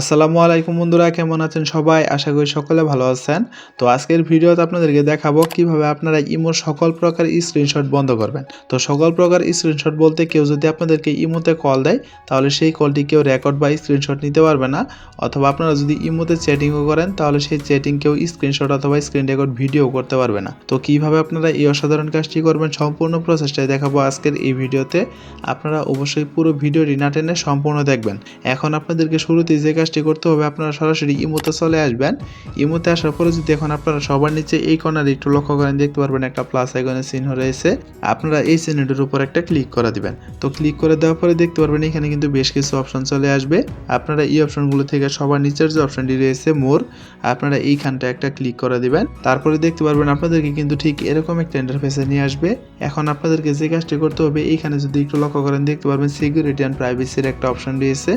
আসসালামু আলাইকুম বন্ধুরা, কেমন আছেন সবাই? আশা করি সকলে ভালো আছেন। তো আজকের ভিডিওতে আপনাদেরকে দেখাবো কীভাবে আপনারা ইমোর সকল প্রকার স্ক্রিনশট বন্ধ করবেন। তো সকল প্রকার স্ক্রিনশট বলতে কেউ যদি আপনাদেরকে ইমোতে কল দেয়, তাহলে সেই কলটি কেউ রেকর্ড বা স্ক্রিনশট নিতে পারবে না। অথবা আপনারা যদি ইমোতে চ্যাটিংও করেন, তাহলে সেই চ্যাটিং কেউ স্ক্রিনশট অথবা স্ক্রিন রেকর্ড ভিডিও করতে পারবে না। তো কীভাবে আপনারা এই অসাধারণ কাজটি করবেন, সম্পূর্ণ প্রসেসটাই দেখাবো আজকের এই ভিডিওতে। আপনারা অবশ্যই পুরো ভিডিওটি না টেনে সম্পূর্ণ দেখবেন। এখন আপনাদেরকে শুরুতেই যে কাজটি করতে হবে, আপনারা সরাসরি ইমোতে চলে আসবেন। ইমোতে আসার পরে যদি এখন আপনারা সবার নিচে এই কর্নার একটু লক্ষ্য করেন, দেখতে পারবেন একটা প্লাস আইকনের চিহ্ন রয়েছে। আপনারা এই চিহ্নটির উপর একটা ক্লিক করে দিবেন। তো ক্লিক করে দেওয়ার পরে দেখতে পারবেন এখানে কিন্তু বেশ কিছু অপশন চলে আসবে। আপনারা এই অপশনগুলো থেকে সবার নিচের যে অপশনটি রয়েছে, মোর, আপনারা এইখানটা একটা ক্লিক করে দিবেন। তারপরে দেখতে পারবেন আপনাদেরকে কিন্তু ঠিক এরকম একটা ইন্টারফেসে নিয়ে আসবে। এখন আপনাদেরকে যে কাজটি করতে হবে, এইখানে যদি একটু লক্ষ্য করেন, দেখতে পারবেন সিকিউরিটি অ্যান্ড প্রাইভেসির একটা অপশন রয়েছে।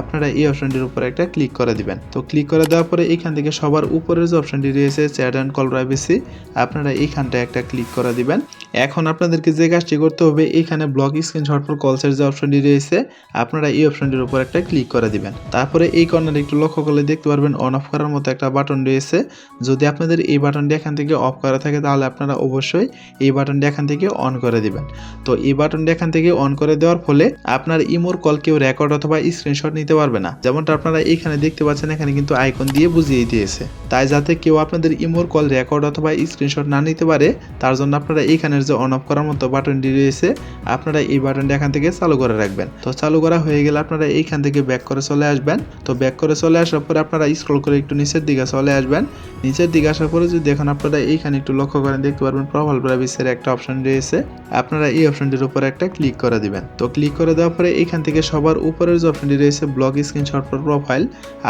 আপনারা এই অপশনটির উপর একটা ক্লিক করে দিবেন। তো ক্লিক করে দেওয়ার পরে এখান থেকে সবার উপরের যে অপশনটি রয়েছে চ্যাট অ্যান্ড কল প্রাইভেসি আপনারা এইখানটা একটা ক্লিক করে দিবেন। এখন আপনাদেরকে যে কাজটি করতে হবে এইখানে ব্লক স্ক্রিনশট ফর কলসের যে অপশনটি রয়েছে, আপনারা এই অপশনটির উপর একটা ক্লিক করে দিবেন। তারপরে এই কর্নারে একটু লক্ষ্য করলে দেখতে পারবেন অন অফ করার মতো একটা বাটন রয়েছে। যদি আপনাদের এই বাটনটি এখান থেকে অফ করা থাকে, তাহলে আপনারা অবশ্যই এই বাটনটি এখান থেকে অন করে দিবেন। তো এই বাটনটি এখান থেকে অন করে দেওয়ার ফলে আপনার ইমোর কল কেউ রেকর্ড অথবা স্ক্রিনশট নিতে পারবে না। যেমনটা আপনারা এইখানে দেখতে পাচ্ছেন, এখানে কিন্তু আইকন দিয়ে বুঝিয়ে দিয়েছে। তাই যাতে কেউ আপনাদের ইমোর কল রেকর্ড অথবা স্ক্রিনশট না নিতে পারে, তার জন্য আপনারা এইখানের যে অন অফ করার মতো বাটনটি রয়েছে, আপনারা এই বাটনটি এখান থেকে চালু করে রাখবেন। তো চালু করা হয়ে গেলে আপনারা এইখান থেকে ব্যাক করে চলে আসবেন। তো ব্যাক করে চলে আসার পরে আপনারা স্ক্রল করে একটু নিচের দিকে চলে আসবেন। নিচের দিকে আসার পরে যদি দেখেন আপনারা এইখানে একটু লক্ষ্য করেন, দেখতে পারবেন প্রভাল প্রাইভেসির একটা অপশন রয়েছে। আপনারা এই অপশনটির উপর একটা ক্লিক করে দিবেন। তো ক্লিক করে দেওয়ার পরে এইখান থেকে সবার উপরের যে অপশনটি রয়েছে ব্লগ স্ক্রিনশট ফর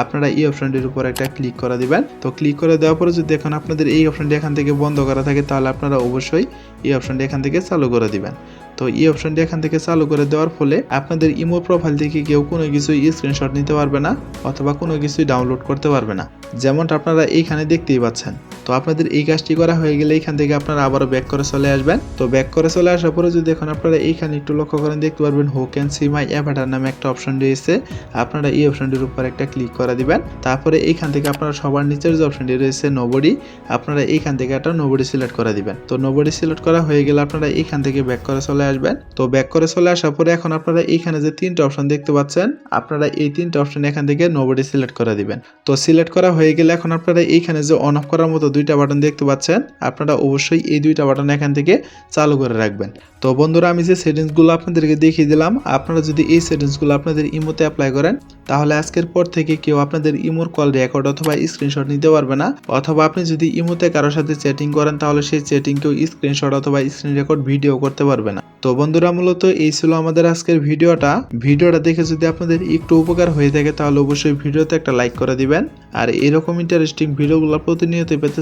আপনারা এই অপশনটির উপর একটা ক্লিক করে দিবেন। তো ক্লিক করে দেওয়ার পরে যদি এখন আপনাদের এই অপশনটি এখান থেকে বন্ধ করা থাকে, তাহলে আপনারা অবশ্যই এই অপশনটি এখান থেকে চালু করে দিবেন। তো এই অপশনটি এখান থেকে চালু করে দেওয়ার ফলে আপনাদের ইমো প্রোফাইল থেকে কেউ কোনো কিছুই স্ক্রিনশট নিতে পারবে না, অথবা কোনো কিছুই ডাউনলোড করতে পারবে না। যেমনটা আপনারা এইখানে দেখতেই পাচ্ছেন। তো আপনাদের এই কাজটি করা হয়ে গেলে এইখান থেকে আপনারা আবারও ব্যাক করে চলে আসবেন। তো ব্যাক করে চলে আসার পরে যদি এখন আপনারা এইখানে একটু লক্ষ্য করেন, দেখতে পারবেন হো ক্যান সি মাই অ্যাভাটার নামে একটা অপশন রয়েছে। আপনারা এই অপশনটির উপর একটা ক্লিক করে দিবেন। তারপরে এইখান থেকে আপনারা সবার নিচের যে অপশনটি রয়েছে নোবডি আপনারা এইখান থেকে একটা নোবডি সিলেক্ট করে দিবেন। তো নোবডি সিলেক্ট করা হয়ে গেলে আপনারা এইখান থেকে ব্যাক করে চলে আসবেন। তো ব্যাক করে চলে আসার পরে এখন আপনারা এইখানে যে তিনটা অপশন দেখতে পাচ্ছেন, আপনারা এই তিনটা অপশন এখান থেকে নোবডি সিলেক্ট করে দিবেন। তো সিলেক্ট করা হয়ে গেলে এখন আপনারা এইখানে যে অন অফ করার মতো দুইটা বাটন দেখতে পাচ্ছেন, আপনারা অবশ্যই এই দুইটা বাটন এখান থেকে চালু করে রাখবেন। তো বন্ধুরা, আমি যে সেটিংসগুলো আপনাদেরকে দেখিয়ে দিলাম, আপনারা যদি এই সেটিংসগুলো আপনাদের ইমোতে অ্যাপ্লাই করেন, তাহলে আজকের পর থেকে কেউ আপনাদের ইমোর কল রেকর্ড অথবা স্ক্রিনশট নিতে পারবে না। অথবা আপনি যদি ইমোতে কারোর সাথে চ্যাটিং করেন, তাহলে সেই চ্যাটিংকেও স্ক্রিনশট অথবা স্ক্রিন রেকর্ড ভিডিও করতে পারবে না। তো বন্ধুরা, মূলত এই ছিল আমাদের আজকের ভিডিওটা। ভিডিওটা দেখে যদি আপনাদের একটু উপকার হয়ে থাকে, তাহলে অবশ্যই ভিডিওতে একটা লাইক করে দিবেন। আর এরকম ইন্টারেস্টিং ভিডিওগুলো প্রতিনিয়ত পেতে